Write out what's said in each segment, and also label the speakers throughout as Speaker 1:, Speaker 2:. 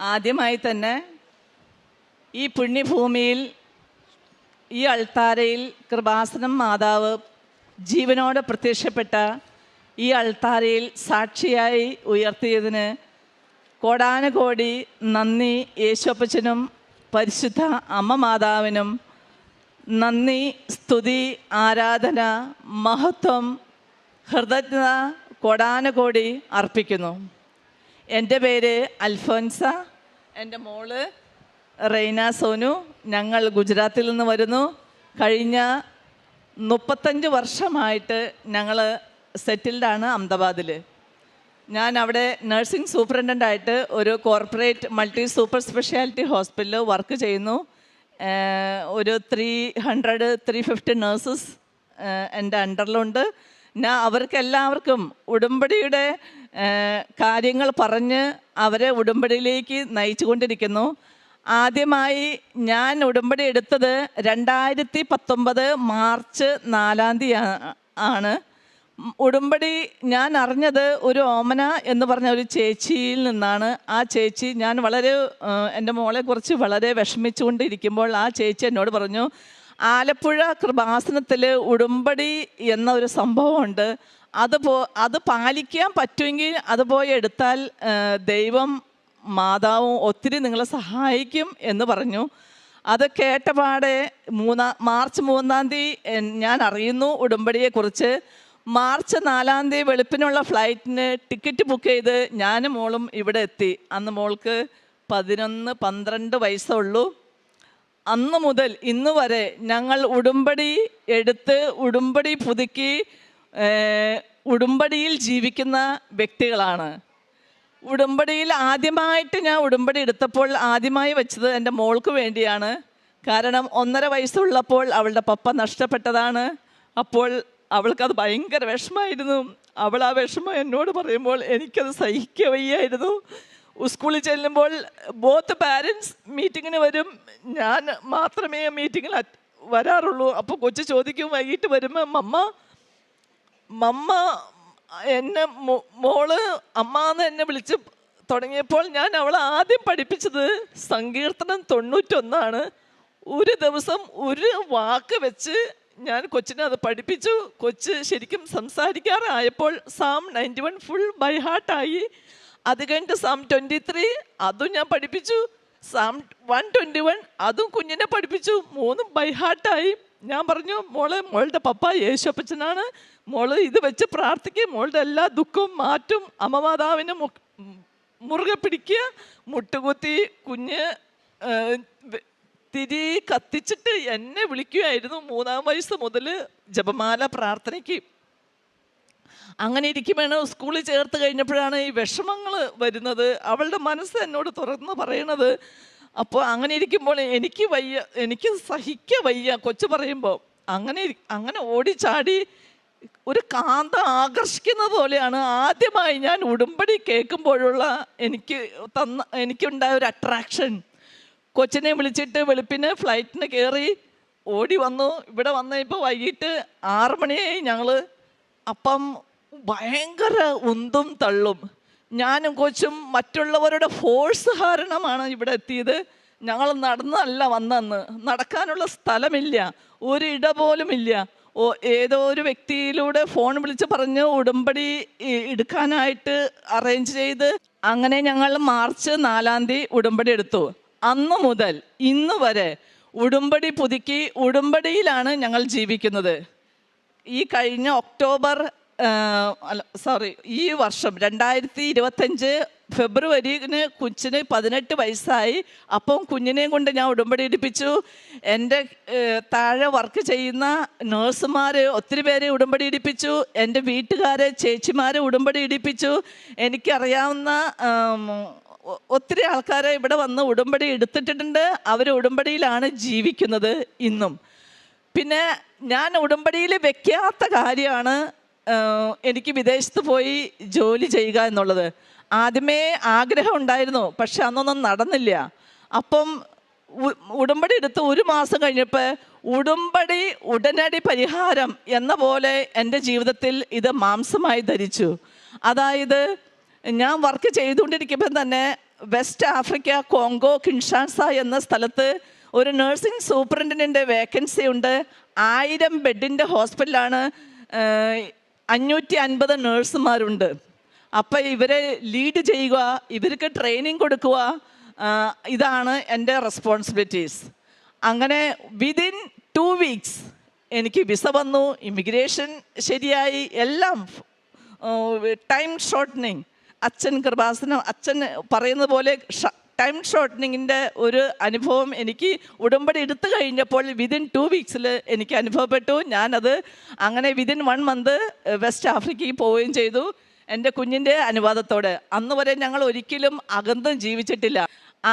Speaker 1: ആദ്യമായി തന്നെ ഈ പുണ്യഭൂമിയിൽ ഈ അൾത്താരയിൽ കൃപാസനം മാതാവ് ജീവനോടെ പ്രത്യക്ഷപ്പെട്ട ഈ അൾത്താരയിൽ സാക്ഷിയായി ഉയർത്തിയതിന് കോടാനുകോടി നന്ദി യേശോപ്പച്ചനും പരിശുദ്ധ അമ്മ മാതാവിനും നന്ദി സ്തുതി ആരാധന മഹത്വം ഹൃദജ്ഞത കൊടാനുകോടി അർപ്പിക്കുന്നു. എന്റെ പേര് അൽഫോൻസ എന്റെ മോൾ റെയ്ന സോനു ഞങ്ങൾ ഗുജറാത്തിൽ നിന്ന് വരുന്നു. കഴിഞ്ഞ മുപ്പത്തഞ്ച് വർഷമായിട്ട് ഞങ്ങൾ സെറ്റിൽഡാണ് അഹമ്മദാബാദിൽ ഞാൻ അവിടെ നഴ്സിംഗ് സൂപ്രണ്ടന്റ് ആയിട്ട് ഒരു കോർപ്പറേറ്റ് മൾട്ടി സൂപ്പർ സ്പെഷ്യാലിറ്റി ഹോസ്പിറ്റലിൽ വർക്ക് ചെയ്യുന്നു. ഒരു three hundred three fifty nurses എന്റെ അണ്ടറിലുണ്ട്. ഞാൻ അവർക്കെല്ലാവർക്കും ഉടുമ്പടിയുടെ കാര്യങ്ങൾ പറഞ്ഞ് അവരെ ഉടമ്പടിയിലേക്ക് നയിച്ചുകൊണ്ടിരിക്കുന്നു. ആദ്യമായി ഞാൻ ഉടുമ്പടി എടുത്തത് രണ്ടായിരത്തി പത്തൊമ്പത് മാർച്ച് നാലാം തീയതി ആണ്. ഉടമ്പടി ഞാൻ അറിഞ്ഞത് ഒരു ഓമന എന്ന് പറഞ്ഞ ഒരു ചേച്ചിയിൽ നിന്നാണ്. ആ ചേച്ചി ഞാൻ വളരെ എന്റെ മോളെ മോളെക്കുറിച്ച് വളരെ വിഷമിച്ചുകൊണ്ടിരിക്കുമ്പോൾ ആ ചേച്ചി എന്നോട് പറഞ്ഞു ആലപ്പുഴ കൃപാസനത്തിൽ ഉടുമ്പടി എന്ന ഒരു സംഭവമുണ്ട്. അത് പോ അത് പാലിക്കാൻ പറ്റുമെങ്കിൽ അത് പോയി എടുത്താൽ ദൈവം മാതാവും ഒത്തിരി നിങ്ങളെ സഹായിക്കും എന്ന് പറഞ്ഞു. അത് കേട്ടപാടെ മൂന്നാം മാർച്ച് മൂന്നാം തീയതി ഞാൻ അറിയുന്നു ഉടമ്പടിയെക്കുറിച്ച്. മാർച്ച് നാലാം തീയതി വെളുപ്പിനുള്ള ഫ്ലൈറ്റിന് ടിക്കറ്റ് ബുക്ക് ചെയ്ത് ഞാനും മോളും ഇവിടെ എത്തി. അന്ന് മോൾക്ക് പതിനൊന്ന് പന്ത്രണ്ട് വയസ്സുള്ളൂ അന്ന് മുതൽ ഇന്ന് വരെ ഞങ്ങൾ ഉടുമ്പടി എടുത്ത് ഉടുമ്പടി പുതുക്കി ഉടുമ്പടിയിൽ ജീവിക്കുന്ന വ്യക്തികളാണ്. ഉടുമ്പടിയിൽ ആദ്യമായിട്ട് ഞാൻ ഉടുമ്പടി എടുത്തപ്പോൾ ആദ്യമായി വെച്ചത് എന്റെ മോൾക്ക് വേണ്ടിയാണ്. കാരണം ഒന്നര വയസ്സുള്ളപ്പോൾ അവളുടെ പപ്പ നഷ്ടപ്പെട്ടതാണ്. അപ്പോൾ അവൾക്കത് ഭയങ്കര വിഷമമായിരുന്നു. അവൾ ആ വിഷമം എന്നോട് പറയുമ്പോൾ എനിക്കത് സഹിക്കവയ്യായിരുന്നു. സ്കൂളിൽ ചെല്ലുമ്പോൾ ബോത്ത് പാരൻസ് മീറ്റിങ്ങിന് വരും. ഞാൻ മാത്രമേ മീറ്റിങ്ങിൽ വരാറുള്ളൂ. അപ്പോൾ കൊച്ചു ചോദിക്കും വൈകിട്ട് വരുമ്പോൾ മമ്മ മമ്മ എന്നെ മോൾ അമ്മ എന്ന് എന്നെ വിളിച്ച് തുടങ്ങിയപ്പോൾ ഞാൻ അവളെ ആദ്യം പഠിപ്പിച്ചത് സങ്കീർത്തനം തൊണ്ണൂറ്റൊന്നാണ്. ഒരു ദിവസം ഒരു വാക്ക് വെച്ച് ഞാൻ കൊച്ചിനെ അത് പഠിപ്പിച്ചു. കൊച്ച് ശരിക്കും സംസാരിക്കാറായപ്പോൾ Sam ninety one full by ഹാർട്ടായി അത് കഴിഞ്ഞിട്ട് സാം ട്വന്റി ത്രീ അതും ഞാൻ പഠിപ്പിച്ചു. സാം വൺ ട്വന്റി വൺ അതും കുഞ്ഞിനെ പഠിപ്പിച്ചു. മൂന്നും ബൈ ഹാർട്ടായി ഞാൻ പറഞ്ഞു മോളെ മോളുടെ പപ്പ യേശുപ്പച്ചനാണ് മോൾ ഇത് വെച്ച് പ്രാർത്ഥിക്കുക മോളുടെ എല്ലാ ദുഃഖവും മാറ്റും. അമ്മമാതാവിനെ മുറുകെ പിടിക്കുക മുട്ടുകുത്തി കുഞ്ഞ് ആ, വെ- തിരി കത്തിച്ചിട്ട് എന്നെ വിളിക്കുമായിരുന്നു മൂന്നാം വയസ്സ് മുതൽ ജപമാല പ്രാർത്ഥനയ്ക്ക്. അങ്ങനെ ഇരിക്കുമ്പോൾ സ്കൂളിൽ ചേർത്ത് കഴിഞ്ഞപ്പോഴാണ് ഈ വിഷമങ്ങൾ വരുന്നത്. അവളുടെ മനസ്സ് എന്നോട് തുറന്ന് പറയണത് അപ്പോൾ അങ്ങനെ ഇരിക്കുമ്പോൾ എനിക്ക് വയ്യ എനിക്ക് സഹിക്ക വയ്യ കൊച്ചു പറയുമ്പോൾ അങ്ങനെ അങ്ങനെ ഓടിച്ചാടി ഒരു കാന്ത ആകർഷിക്കുന്നത് പോലെയാണ്. ആദ്യമായി ഞാൻ ഉടുമ്പടി കേൾക്കുമ്പോഴുള്ള എനിക്ക് തന്ന എനിക്കുണ്ടായ ഒരു അട്രാക്ഷൻ കൊച്ചിനെ വിളിച്ചിട്ട് വെളുപ്പിന് ഫ്ലൈറ്റിന് കയറി ഓടി വന്നു. ഇവിടെ വന്ന ഇപ്പോൾ വൈകിട്ട് ആറ് മണിയായി ഞങ്ങൾ അപ്പം ഭയങ്കര ഉന്തും തള്ളും. ഞാനും കൊച്ചും മറ്റുള്ളവരുടെ ഫോഴ്സ് കാരണമാണ് ഇവിടെ എത്തിയത്. ഞങ്ങൾ നടന്നല്ല വന്നെന്ന്. നടക്കാനുള്ള സ്ഥലമില്ല. ഒരു ഇട പോലും ഇല്ല ഓ ഏതോ ഒരു വ്യക്തിയിലൂടെ ഫോൺ വിളിച്ച് പറഞ്ഞ് ഉടമ്പടി എടുക്കാനായിട്ട് അറേഞ്ച് ചെയ്ത് അങ്ങനെ ഞങ്ങൾ മാർച്ച് നാലാം തീയതി ഉടമ്പടി എടുത്തു. അന്ന് മുതൽ ഇന്ന് വരെ ഉടുമ്പടി പുതുക്കി ഉടുമ്പടിയിലാണ് ഞങ്ങൾ ജീവിക്കുന്നത്. ഈ കഴിഞ്ഞ ഒക്ടോബർ അല്ല സോറി ഈ വർഷം രണ്ടായിരത്തി ഇരുപത്തഞ്ച് ഫെബ്രുവരിന് കൊച്ചിന് പതിനെട്ട് വയസ്സായി. അപ്പം കുഞ്ഞിനെയും കൊണ്ട് ഞാൻ ഉടുമ്പടി ഇടിപ്പിച്ചു. എന്റെ താഴെ വർക്ക് ചെയ്യുന്ന നേഴ്സുമാർ ഒത്തിരി പേരെ ഉടമ്പടി ഇടിപ്പിച്ചു. എന്റെ വീട്ടുകാരെ ചേച്ചിമാരെ ഉടുമ്പടി ഇടിപ്പിച്ചു. എനിക്കറിയാവുന്ന ഒത്തിരി ആൾക്കാർ ഇവിടെ വന്ന് ഉടമ്പടി എടുത്തിട്ടുണ്ട് അവർ ഉടമ്പടിയിലാണ് ജീവിക്കുന്നത് ഇന്നും. പിന്നെ ഞാൻ ഉടമ്പടിയിൽ വെക്കാത്ത കാര്യമാണ് എനിക്ക് വിദേശത്ത് പോയി ജോലി ചെയ്യുക എന്നുള്ളത്. ആദ്യമേ ആഗ്രഹം ഉണ്ടായിരുന്നു പക്ഷെ അന്നൊന്നും നടന്നില്ല. അപ്പം ഉടമ്പടി എടുത്ത് ഒരു മാസം കഴിഞ്ഞപ്പോൾ ഉടമ്പടി ഉടനടി പരിഹാരം എന്ന പോലെ എന്റെ ജീവിതത്തിൽ ഇത് മാംസമായി ധരിച്ചു. അതായത് ഞാൻ വർക്ക് ചെയ്തുകൊണ്ടിരിക്കുമ്പോൾ തന്നെ വെസ്റ്റ് ആഫ്രിക്ക കോങ്കോ കിൻഷാൻസ എന്ന സ്ഥലത്ത് ഒരു നഴ്സിംഗ് സൂപ്രണ്ടിന്റെ വേക്കൻസി ഉണ്ട്. ആയിരം ബെഡിന്റെ ഹോസ്പിറ്റലാണ് അഞ്ഞൂറ്റി അൻപത് നേഴ്സുമാരുണ്ട് അപ്പം ഇവരെ ലീഡ് ചെയ്യുക ഇവർക്ക് ട്രെയിനിങ് കൊടുക്കുക ഇതാണ് എന്റെ റെസ്പോൺസിബിലിറ്റീസ് അങ്ങനെ വിതിൻ ടു വീക്സ് എനിക്ക് വിസ വന്നു ഇമിഗ്രേഷൻ ശരിയായി എല്ലാം ടൈം ഷോർട്ടനിങ് അച്ഛൻ കൃപാസനം അച്ഛൻ പറയുന്നത് പോലെ ടൈം ഷോർട്ടനിങ്ങിന്റെ ഒരു അനുഭവം എനിക്ക് ഉടമ്പടി എടുത്തു കഴിഞ്ഞപ്പോൾ വിതിൻ ടു വീക്സിൽ എനിക്ക് അനുഭവപ്പെട്ടു. ഞാനത് അങ്ങനെ വിതിൻ വൺ മന്ത് വെസ്റ്റ് ആഫ്രിക്കയിൽ പോവുകയും ചെയ്തു എന്റെ കുഞ്ഞിന്റെ അനുവാദത്തോട്. അന്ന് വരെ ഞങ്ങൾ ഒരിക്കലും അകന്തം ജീവിച്ചിട്ടില്ല.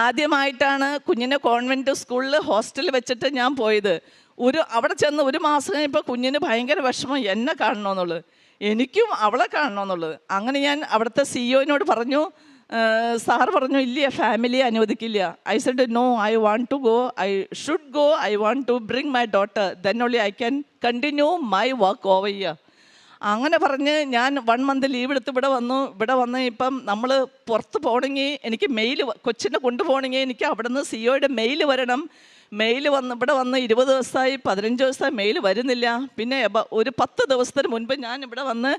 Speaker 1: ആദ്യമായിട്ടാണ് കുഞ്ഞിനെ കോൺവെന്റ് സ്കൂളിൽ ഹോസ്റ്റലിൽ വെച്ചിട്ട് ഞാൻ പോയത്. ഒരു അവിടെ ചെന്ന് ഒരു മാസം കഴിഞ്ഞപ്പോൾ കുഞ്ഞിന് ഭയങ്കര വിഷമം എന്നെ കാണണമെന്നുള്ളത് എനിക്കും അവളെ കാണണം എന്നുള്ളത് അങ്ങനെ ഞാൻ അവിടുത്തെ സിഇഒനോട് പറഞ്ഞു സാർ പറഞ്ഞു ഇല്ല ഫാമിലി അനുവദിക്കില്ല. I said no I want to go I should go I want to bring my daughter then only I can continue my work over year അങ്ങനെ പറഞ്ഞ് ഞാൻ വൺ മന്ത് ലീവ് എടുത്ത് ഇവിടെ വന്നു. ഇവിടെ വന്ന് ഇപ്പം നമ്മൾ പുറത്ത് പോകണമെങ്കിൽ എനിക്ക് മെയിൽ കൊച്ചിനെ കൊണ്ടുപോകണമെങ്കിൽ എനിക്ക് അവിടെ നിന്ന് സിഒയുടെ മെയിൽ വരണം. മെയിൽ വന്ന് ഇവിടെ വന്ന് ഇരുപത് ദിവസമായി പതിനഞ്ച് ദിവസമായി മെയിൽ വരുന്നില്ല. പിന്നെ ഒരു പത്ത് ദിവസത്തിന് മുൻപ് ഞാൻ ഇവിടെ വന്ന്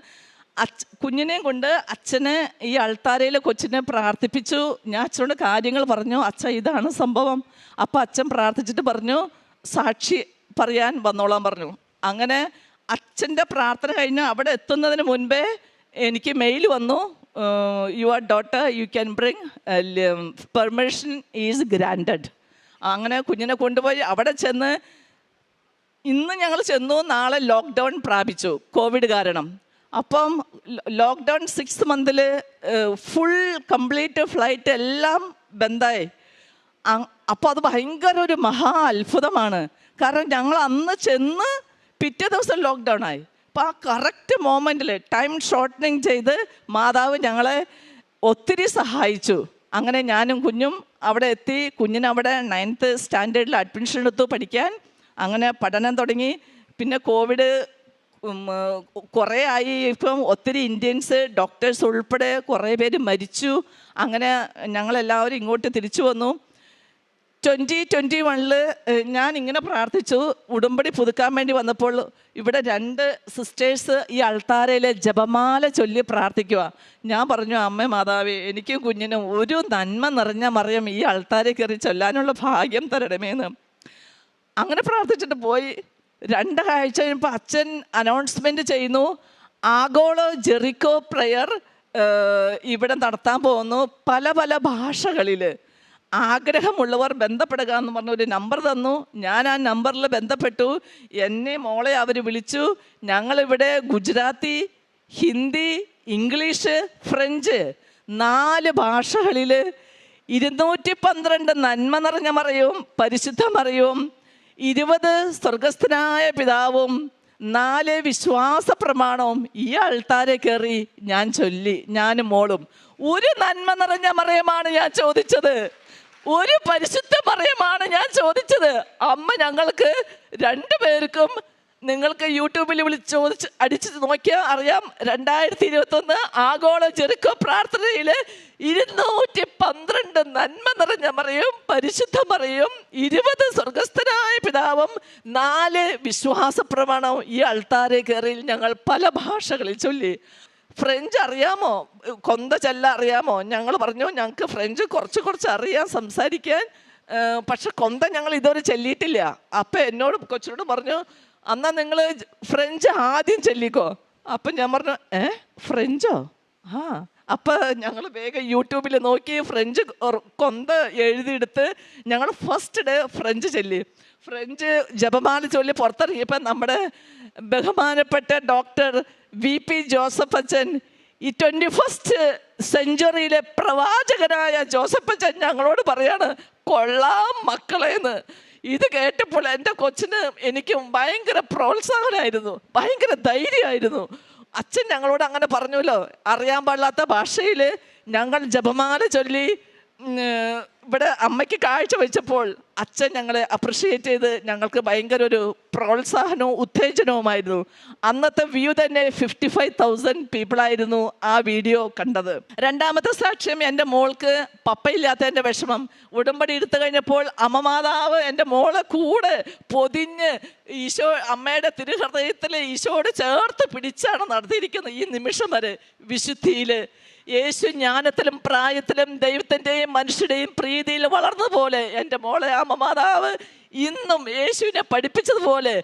Speaker 1: അച്ഛ കുഞ്ഞിനെയും കൊണ്ട് അച്ഛനെ ഈ അൾത്താരയിൽ കൊച്ചിനെ പ്രാർത്ഥിപ്പിച്ചു. ഞാൻ അച്ഛനോട് കാര്യങ്ങൾ പറഞ്ഞു. അച്ഛ ഇതാണ് സംഭവം. അപ്പോൾ അച്ഛൻ പ്രാർത്ഥിച്ചിട്ട് പറഞ്ഞു സാക്ഷി പറയാൻ വന്നോളാൻ പറഞ്ഞു. അങ്ങനെ അച്ഛന്റെ പ്രാർത്ഥന കഴിഞ്ഞ് അവിടെ എത്തുന്നതിന് മുൻപേ എനിക്ക് മെയിൽ വന്നു. Your daughter you can bring permission is granted അങ്ങനെ കുഞ്ഞിനെ കൊണ്ടുപോയി അവിടെ ചെന്ന് ഇന്ന് ഞങ്ങൾ ചെന്നു നാളെ ലോക്ക്ഡൗൺ പ്രാപിച്ചു കോവിഡ് കാരണം. അപ്പം ലോക്ക്ഡൗൺ സിക്സ് മന്തിൽ ഫുൾ കംപ്ലീറ്റ് ഫ്ലൈറ്റ് എല്ലാം ബന്ധായി. അപ്പോൾ അത് ഭയങ്കര ഒരു മഹാ അത്ഭുതമാണ്. കാരണം ഞങ്ങൾ അന്ന് ചെന്ന് പിറ്റേ ദിവസം ലോക്ക്ഡൗൺ ആയി. അപ്പോൾ ആ കറക്റ്റ് മോമെന്റിൽ ടൈം ഷോർട്ടനിങ് ചെയ്ത് മാതാവ് ഞങ്ങളെ ഒത്തിരി സഹായിച്ചു. അങ്ങനെ ഞാനും കുഞ്ഞും അവിടെ എത്തി. കുഞ്ഞിനവിടെ നയൻത്ത് സ്റ്റാൻഡേർഡിൽ അഡ്മിഷൻ എടുത്തു പഠിക്കാൻ. അങ്ങനെ പഠനം തുടങ്ങി. പിന്നെ കോവിഡ് കുറേ ആയി. ഇപ്പം ഒത്തിരി ഇന്ത്യൻസ് ഡോക്ടേഴ്സ് ഉൾപ്പെടെ കുറേ പേര് മരിച്ചു. അങ്ങനെ ഞങ്ങളെല്ലാവരും ഇങ്ങോട്ട് തിരിച്ചു വന്നു. ട്വന്റി ട്വന്റി വണ്ണിൽ ഞാൻ ഇങ്ങനെ പ്രാർത്ഥിച്ചു. ഉടുമ്പടി പുതുക്കാൻ വേണ്ടി വന്നപ്പോൾ ഇവിടെ രണ്ട് സിസ്റ്റേഴ്സ് ഈ അൾത്താരയിലെ ജപമാല ചൊല്ലി പ്രാർത്ഥിക്കുക ഞാൻ പറഞ്ഞു അമ്മ മാതാവേ എനിക്കും കുഞ്ഞിനും ഒരു നന്മ നിറഞ്ഞ മറിയം ഈ അൾത്താരെ കയറി ചൊല്ലാനുള്ള ഭാഗ്യം തരണമേന്ന്. അങ്ങനെ പ്രാർത്ഥിച്ചിട്ട് പോയി. രണ്ടാഴ്ച കഴിയുമ്പോൾ അച്ഛൻ അനൗൺസ്മെന്റ് ചെയ്യുന്നു. ആഗോള ജെറിക്കോ പ്രെയർ ഇവിടെ നടത്താൻ പോകുന്നു. പല പല ഭാഷകളിൽ ആഗ്രഹമുള്ളവർ ബന്ധപ്പെടുക എന്ന് പറഞ്ഞ ഒരു നമ്പർ തന്നു. ഞാൻ ആ നമ്പറിൽ ബന്ധപ്പെട്ടു. എന്നെ മോളെ അവർ വിളിച്ചു. ഞങ്ങളിവിടെ ഗുജറാത്തി ഹിന്ദി ഇംഗ്ലീഷ് ഫ്രഞ്ച് നാല് ഭാഷകളിൽ ഇരുന്നൂറ്റി പന്ത്രണ്ട് നന്മ നിറഞ്ഞ മറയും പരിശുദ്ധ മറയും ഇരുപത് സ്വർഗസ്ഥനായ പിതാവും നാല് വിശ്വാസ പ്രമാണവും ഈ ആൾത്താരെ കയറി ഞാൻ ചൊല്ലി ഞാനും മോളും. ഒരു നന്മ നിറഞ്ഞ മറയമാണ് ഞാൻ ചോദിച്ചത്. ഒരു പരിശുദ്ധ പറയമാണ് ഞാൻ ചോദിച്ചത്. അമ്മ ഞങ്ങൾക്ക് രണ്ടുപേർക്കും നിങ്ങൾക്ക് യൂട്യൂബിൽ വിളിച്ച് ചോദിച്ച് അടിച്ച് നോക്കിയാൽ അറിയാം. രണ്ടായിരത്തി ഇരുപത്തൊന്ന് ആഗോള ചെറുക്ക പ്രാർത്ഥനയിൽ ഇരുന്നൂറ്റി പന്ത്രണ്ട് നന്മ നിറഞ്ഞ മറിയും പരിശുദ്ധ മറിയും ഇരുപത് സ്വർഗസ്ഥനായ പിതാവും നാല് വിശ്വാസ പ്രമാണവും ഈ അൾത്താരെ കയറിയിൽ ഞങ്ങൾ പല ഭാഷകളിൽ ചൊല്ലി. ഫ്രഞ്ച് അറിയാമോ? കൊന്ത ചെല്ല അറിയാമോ? ഞങ്ങൾ പറഞ്ഞു ഞങ്ങൾക്ക് ഫ്രഞ്ച് കുറച്ച് കുറച്ച് അറിയാം സംസാരിക്കാൻ. പക്ഷെ കൊന്ത ഞങ്ങൾ ഇതുവരെ ചെല്ലിയിട്ടില്ല. അപ്പം എന്നോട് കൊച്ചിനോട് പറഞ്ഞു അന്നാ നിങ്ങൾ ഫ്രഞ്ച് ആദ്യം ചെല്ലിക്കോ. അപ്പം ഞാൻ പറഞ്ഞു ഏ ഫ്രഞ്ചോ? ആ അപ്പം ഞങ്ങൾ വേഗം യൂട്യൂബിൽ നോക്കി ഫ്രഞ്ച് കൊന്ത എഴുതിയെടുത്ത് ഞങ്ങൾ ഫസ്റ്റ് ഡേ ഫ്രഞ്ച് ചൊല്ലി. ഫ്രഞ്ച് ജപമാല ചൊല്ലി പുറത്തിറങ്ങിയപ്പോൾ നമ്മുടെ ബഹുമാനപ്പെട്ട ഡോക്ടർ വി പി ജോസഫ് അച്ഛൻ ഈ ട്വന്റി ഫസ്റ്റ് സെഞ്ചുറിയിലെ പ്രവാചകനായ ജോസഫ് അച്ഛൻ ഞങ്ങളോട് പറയാണ് കൊള്ളാം മക്കളെന്ന് ഇത് കേട്ടപ്പോൾ എന്റെ കൊച്ചിന് എനിക്ക് ഭയങ്കര പ്രോത്സാഹനമായിരുന്നു ഭയങ്കര ധൈര്യമായിരുന്നു. അച്ഛൻ ഞങ്ങളോട് അങ്ങനെ പറഞ്ഞല്ലോ അറിയാൻ പാടില്ലാത്ത ഭാഷയിൽ ഞങ്ങൾ ജപമാല ചൊല്ലി ഇവിടെ അമ്മയ്ക്ക് കാഴ്ച വെച്ചപ്പോൾ അച്ഛൻ ഞങ്ങളെ അപ്രിഷ്യേറ്റ് ചെയ്ത് ഞങ്ങൾക്ക് ഭയങ്കര ഒരു പ്രോത്സാഹനവും ഉത്തേജനവുമായിരുന്നു. അന്നത്തെ വ്യൂ തന്നെ ഫിഫ്റ്റി ഫൈവ് തൗസൻഡ് പീപ്പിളായിരുന്നു ആ വീഡിയോ കണ്ടത്. രണ്ടാമത്തെ സാക്ഷ്യം എന്റെ മോൾക്ക് പപ്പയില്ലാത്തതിന്റെ വിഷമം. ഉടമ്പടി എടുത്തു കഴിഞ്ഞപ്പോൾ അമ്മമാതാവ് എന്റെ മോളെ കൂടെ പൊതിഞ്ഞ് ഈശോ അമ്മയുടെ തിരുഹൃദയത്തിൽ ഈശോയോട് ചേർത്ത് പിടിച്ചാണ് നടത്തിയിരിക്കുന്നത് ഈ നിമിഷം വരെ വിശുദ്ധിയിൽ യേശു ജ്ഞാനത്തിലും പ്രായത്തിലും ദൈവത്തിന്റെയും മനുഷ്യരുടെയും പ്രീതിയിൽ വളർന്നതുപോലെ എന്റെ മോളെ അമ്മമാതാവ് ഇന്നും യേശുവിനെ പഠിപ്പിച്ചതുപോലെ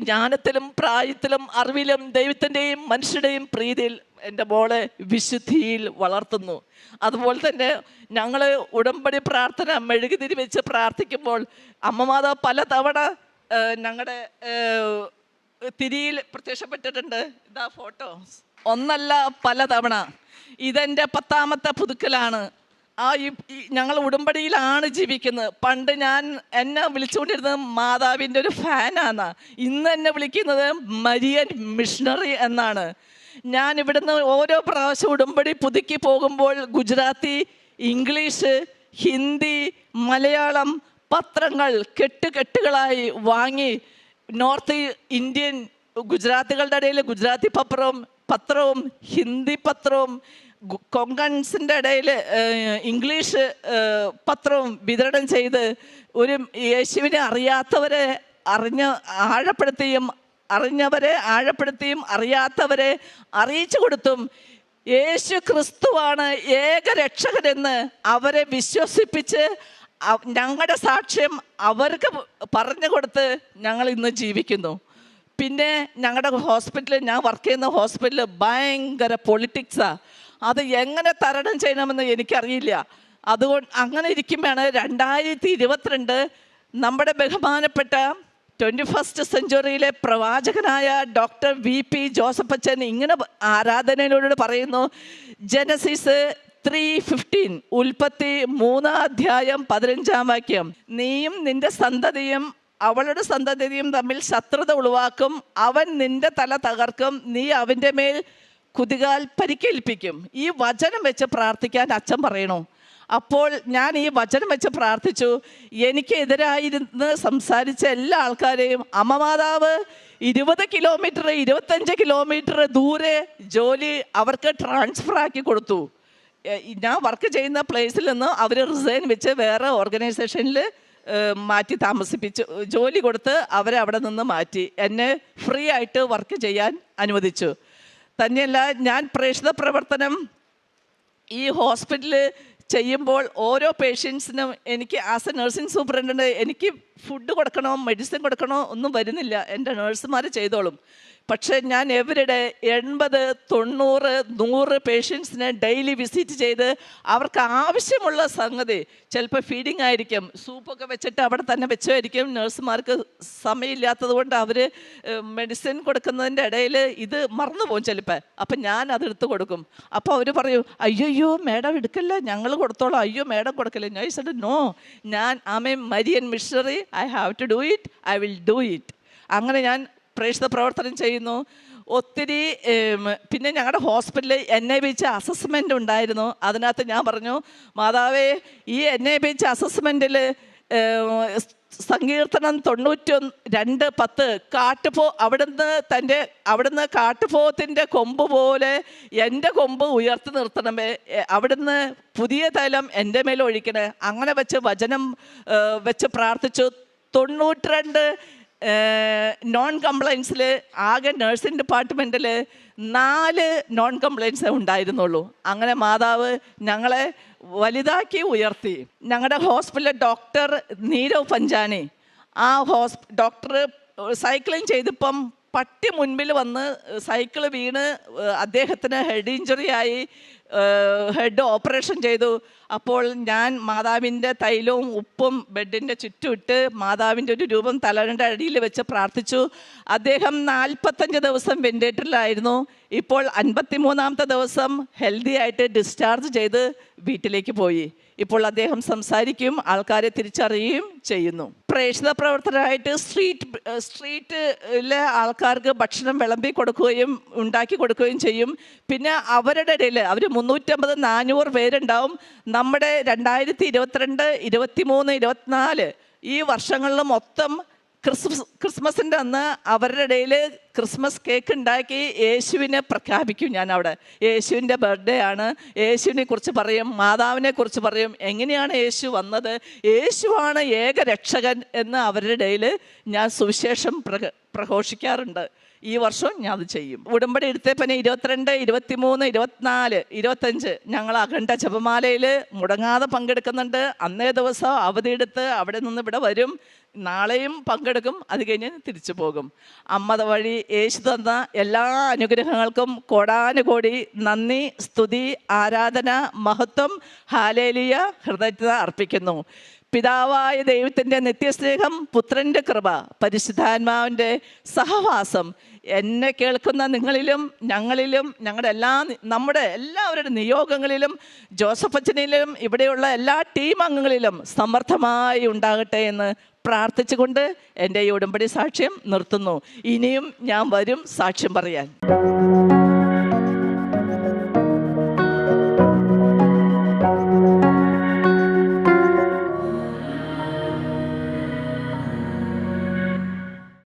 Speaker 1: ജ്ഞാനത്തിലും പ്രായത്തിലും അറിവിലും ദൈവത്തിന്റെയും മനുഷ്യരുടെയും പ്രീതിയിൽ എന്റെ മോളെ വിശുദ്ധിയിൽ വളർത്തുന്നു. അതുപോലെ തന്നെ ഞങ്ങൾ ഉടമ്പടി പ്രാർത്ഥന മെഴുകുതിരി വെച്ച് പ്രാർത്ഥിക്കുമ്പോൾ അമ്മമാതാവ് പലതവണ ഞങ്ങളുടെ തിരിയിൽ പ്രത്യക്ഷപ്പെട്ടിട്ടുണ്ട്. ഇതാ ഫോട്ടോ. ഒന്നല്ല പലതവണ ഇതെന്റെ പത്താമത്തെ പുതുക്കലാണ്. ആ ഈ ഞങ്ങൾ ഉടുമ്പടിയിലാണ് ജീവിക്കുന്നത്. പണ്ട് ഞാൻ എന്നെ വിളിച്ചുകൊണ്ടിരുന്നത് മാതാവിന്റെ ഒരു ഫാനാണ് ഇന്ന് എന്നെ വിളിക്കുന്നത് മരിയൻ മിഷണറി എന്നാണ്. ഞാൻ ഇവിടുന്ന് ഓരോ പ്രാവശ്യം ഉടുമ്പടി പുതുക്കി പോകുമ്പോൾ ഗുജറാത്തി ഇംഗ്ലീഷ് ഹിന്ദി മലയാളം പത്രങ്ങൾ കെട്ടുകെട്ടുകളായി വാങ്ങി നോർത്ത് ഇന്ത്യൻ ഗുജറാത്തികളുടെ ഇടയിൽ ഗുജറാത്തി പത്രവും പത്രവും ഹിന്ദി പത്രവും കൊങ്കൺസിന്റെ ഇടയിൽ ഇംഗ്ലീഷ് പത്രവും വിതരണം ചെയ്ത് ഒരു യേശുവിനെ അറിയാത്തവരെ അറിഞ്ഞ ആഴപ്പെടുത്തിയും അറിഞ്ഞവരെ ആഴപ്പെടുത്തിയും അറിയാത്തവരെ അറിയിച്ചു കൊടുത്തും യേശു ക്രിസ്തുവാണ് ഏക രക്ഷകരെന്ന് അവരെ വിശ്വസിപ്പിച്ച് ഞങ്ങളുടെ സാക്ഷ്യം അവർക്ക് പറഞ്ഞു കൊടുത്ത് ഞങ്ങൾ ഇന്ന് ജീവിക്കുന്നു. പിന്നെ ഞങ്ങളുടെ ഹോസ്പിറ്റലിൽ ഞാൻ വർക്ക് ചെയ്യുന്ന ഹോസ്പിറ്റലിൽ ഭയങ്കര പൊളിറ്റിക്സാണ് അത് എങ്ങനെ തരണം ചെയ്യണമെന്ന് എനിക്കറിയില്ല. അതുകൊണ്ട് അങ്ങനെ ഇരിക്കുമ്പോഴാണ് രണ്ടായിരത്തി ഇരുപത്തിരണ്ട് നമ്മുടെ ബഹുമാനപ്പെട്ട ട്വന്റി ഫസ്റ്റ് സെഞ്ചുറിയിലെ പ്രവാചകനായ ഡോക്ടർ വി പി ജോസഫ് അച്ഛൻ ഇങ്ങനെ ആരാധനയിലൂടെ പറയുന്നു ജനസിസ് ത്രീ ഫിഫ്റ്റീൻ ഉൽപ്പത്തി മൂന്നാം അധ്യായം പതിനഞ്ചാം വാക്യം. നീയും നിന്റെ സന്തതിയും അവളുടെ സന്തതിയും തമ്മിൽ ശത്രുത ഉളവാക്കും. അവൻ നിന്റെ തല തകർക്കും. നീ അവന്റെ മേൽ കുതികാൽ പരിക്കേൽപ്പിക്കും. ഈ വചനം വെച്ച് പ്രാർത്ഥിക്കാൻ അച്ഛൻ പറയണു. അപ്പോൾ ഞാൻ ഈ വചനം വെച്ച് പ്രാർത്ഥിച്ചു. എനിക്കെതിരായിരുന്ന് സംസാരിച്ച എല്ലാ ആൾക്കാരെയും അമ്മമാതാവ് ഇരുപത് കിലോമീറ്റർ ഇരുപത്തഞ്ച് കിലോമീറ്റർ ദൂരെ ജോലി അവർക്ക് ട്രാൻസ്ഫർ ആക്കി കൊടുത്തു. ഞാൻ വർക്ക് ചെയ്യുന്ന പ്ലേസിൽ നിന്ന് അവർ റിസൈൻ വെച്ച് വേറെ ഓർഗനൈസേഷനിൽ മാറ്റി താമസിപ്പിച്ചു ജോലി കൊടുത്ത് അവരെ അവിടെ നിന്ന് മാറ്റി. എന്നെ ഫ്രീ ആയിട്ട് വർക്ക് ചെയ്യാൻ അനുവദിച്ചു. തന്നെയല്ല ഞാൻ പ്രേക്ഷിത പ്രവർത്തനം ഈ ഹോസ്പിറ്റലിൽ ചെയ്യുമ്പോൾ ഓരോ പേഷ്യൻസിനും എനിക്ക് ആസ് എ നഴ്സിംഗ് സൂപ്രണ്ടന്റ് എനിക്ക് ഫുഡ് കൊടുക്കണോ മെഡിസിൻ കൊടുക്കണോ ഒന്നും വരുന്നില്ല. എന്റെ നഴ്സുമാർ ചെയ്തോളും. പക്ഷേ ഞാൻ എവരിടെ എൺപത് തൊണ്ണൂറ് നൂറ് പേഷ്യൻസിനെ ഡെയിലി വിസിറ്റ് ചെയ്ത് അവർക്ക് ആവശ്യമുള്ള സംഗതി ചിലപ്പോൾ ഫീഡിങ് ആയിരിക്കും സൂപ്പൊക്കെ വെച്ചിട്ട് അവിടെ തന്നെ വെച്ചായിരിക്കും നഴ്സുമാർക്ക് സമയമില്ലാത്തത് കൊണ്ട് അവർ മെഡിസിൻ കൊടുക്കുന്നതിന്റെ ഇടയിൽ ഇത് മറന്നു പോകും ചിലപ്പോൾ അപ്പം ഞാൻ അത് എടുത്ത് കൊടുക്കും. അപ്പോൾ അവർ പറയും അയ്യോ മേഡം എടുക്കല്ല? ഞങ്ങൾ കൊടുത്തോളാം. അയ്യോ മേഡം കൊടുക്കില്ല? ഞാൻ സെഡ് നോ ഞാൻ am a Marian missionary I have to do it I will do it അങ്ങനെ ഞാൻ പ്രേക്ഷിത പ്രവർത്തനം ചെയ്യുന്നു. ഒത്തിരി പിന്നെ ഞങ്ങളുടെ ഹോസ്പിറ്റലിൽ എൻ ഐ ബിച്ച് അസസ്മെന്റ് ഉണ്ടായിരുന്നു. അതിനകത്ത് ഞാൻ പറഞ്ഞു മാതാവേ ഈ എൻ ഐ ബിച്ച് അസസ്മെന്റിൽ സങ്കീർത്തനം തൊണ്ണൂറ്റി രണ്ട് പത്ത് കാട്ടുപോ അവിടുന്ന് തന്റെ അവിടുന്ന് കാട്ടുപോത്തിന്റെ കൊമ്പ് പോലെ എന്റെ കൊമ്പ് ഉയർത്തി നിർത്തണമേ. അവിടുന്ന് പുതിയ തലം എന്റെ മേൽ ഒഴിക്കണേ അങ്ങനെ വെച്ച് വചനം വെച്ച് പ്രാർത്ഥിച്ചു. തൊണ്ണൂറ്റിരണ്ട് നോൺ കംപ്ലയൻസിൽ ആകെ നഴ്സിംഗ് ഡിപ്പാർട്ട്മെന്റിൽ നാല് നോൺ കംപ്ലയൻസ് ഉണ്ടായിരുന്നുള്ളൂ. അങ്ങനെ മാതാവ് ഞങ്ങളെ വലുതാക്കി ഉയർത്തി. ഞങ്ങളുടെ ഹോസ്പിറ്റലിലെ ഡോക്ടർ നീരവ് പഞ്ചാനി ആ ഹോസ് ഡോക്ടർ സൈക്ലിംഗ് ചെയ്തിപ്പം പട്ടി മുൻപിൽ വന്ന് സൈക്കിൾ വീണ് അദ്ദേഹത്തിന് ഹെഡ് ഇഞ്ചുറി ആയി ഹെഡ് ഓപ്പറേഷൻ ചെയ്തു. അപ്പോൾ ഞാൻ മാതാവിന്റെ തൈലവും ഉപ്പും ബെഡിന്റെ ചുറ്റുമിട്ട് മാതാവിന്റെ ഒരു രൂപം തലയുടെ അടിയിൽ വെച്ച് പ്രാർത്ഥിച്ചു. അദ്ദേഹം നാൽപ്പത്തഞ്ച് ദിവസം വെന്റിലേറ്ററിലായിരുന്നു ഇപ്പോൾ അൻപത്തി മൂന്നാമത്തെ ദിവസം ഹെൽത്തി ആയിട്ട് ഡിസ്ചാർജ് ചെയ്ത് വീട്ടിലേക്ക് പോയി. ഇപ്പോൾ അദ്ദേഹം സംസാരിക്കും ആൾക്കാരെ തിരിച്ചറിയുകയും ചെയ്യുന്നു. പ്രേക്ഷിത പ്രവർത്തകരായിട്ട് സ്ട്രീറ്റ് സ്ട്രീറ്റിലെ ആൾക്കാർക്ക് ഭക്ഷണം വിളമ്പി കൊടുക്കുകയും ഉണ്ടാക്കി കൊടുക്കുകയും ചെയ്യും. പിന്നെ അവരുടെ ഇടയിൽ അവർ മുന്നൂറ്റമ്പത് നാനൂറ് പേരുണ്ടാവും. നമ്മുടെ രണ്ടായിരത്തി ഇരുപത്തിരണ്ട് ഇരുപത്തി മൂന്ന് ഇരുപത്തിനാല് ഈ വർഷങ്ങളിൽ മൊത്തം ക്രിസ്മസ് ക്രിസ്മസിന്റെ അന്ന് അവരുടെ ഇടയിൽ ക്രിസ്മസ് കേക്ക് ഉണ്ടാക്കി യേശുവിനെ പ്രഖ്യാപിക്കും ഞാൻ അവിടെ യേശുവിന്റെ ബർത്ത്ഡേ ആണ്. യേശുവിനെ കുറിച്ച് പറയും മാതാവിനെ കുറിച്ച് പറയും എങ്ങനെയാണ് യേശു വന്നത്? യേശുവാണ് ഏക രക്ഷകൻ എന്ന് അവരുടെ ഇടയിൽ ഞാൻ സുവിശേഷം പ്രഘോഷിക്കാറുണ്ട്. ഈ വർഷവും ഞാൻ അത് ചെയ്യും. ഉടമ്പടി എടുത്തപ്പനെ ഇരുപത്തിരണ്ട് ഇരുപത്തിമൂന്ന് ഇരുപത്തിനാല് ഇരുപത്തഞ്ച് ഞങ്ങൾ അഖണ്ഡ ജപമാലയിൽ മുടങ്ങാതെ പങ്കെടുക്കുന്നുണ്ട്. അന്നേ ദിവസം അവധിയെടുത്ത് അവിടെ നിന്ന് ഇവിടെ വരും. നാളെയും പങ്കെടുക്കും. അത് കഴിഞ്ഞ് തിരിച്ചു പോകും. അമ്മ വഴി യേശു തന്ന എല്ലാ അനുഗ്രഹങ്ങൾക്കും കോടാനുകോടി നന്ദി സ്തുതി ആരാധന മഹത്വം ഹാലേലിയ ഹൃദയത അർപ്പിക്കുന്നു. പിതാവായ ദൈവത്തിന്റെ നിത്യസ്നേഹം പുത്രന്റെ കൃപ പരിശുദ്ധാത്മാവിന്റെ സഹവാസം എന്നെ കേൾക്കുന്ന നിങ്ങളിലും ഞങ്ങളിലും ഞങ്ങളുടെ എല്ലാ നമ്മുടെ എല്ലാവരുടെ നിയോഗങ്ങളിലും ജോസഫ് അച്ഛനിലും ഇവിടെയുള്ള എല്ലാ ടീം അംഗങ്ങളിലും സമർത്ഥമായി ഉണ്ടാകട്ടെ എന്ന് പ്രാർത്ഥിച്ചുകൊണ്ട് എന്റെ ഈ ഉടമ്പടി സാക്ഷ്യം നിർത്തുന്നു. ഇനിയും ഞാൻ വരും സാക്ഷ്യം പറയാൻ.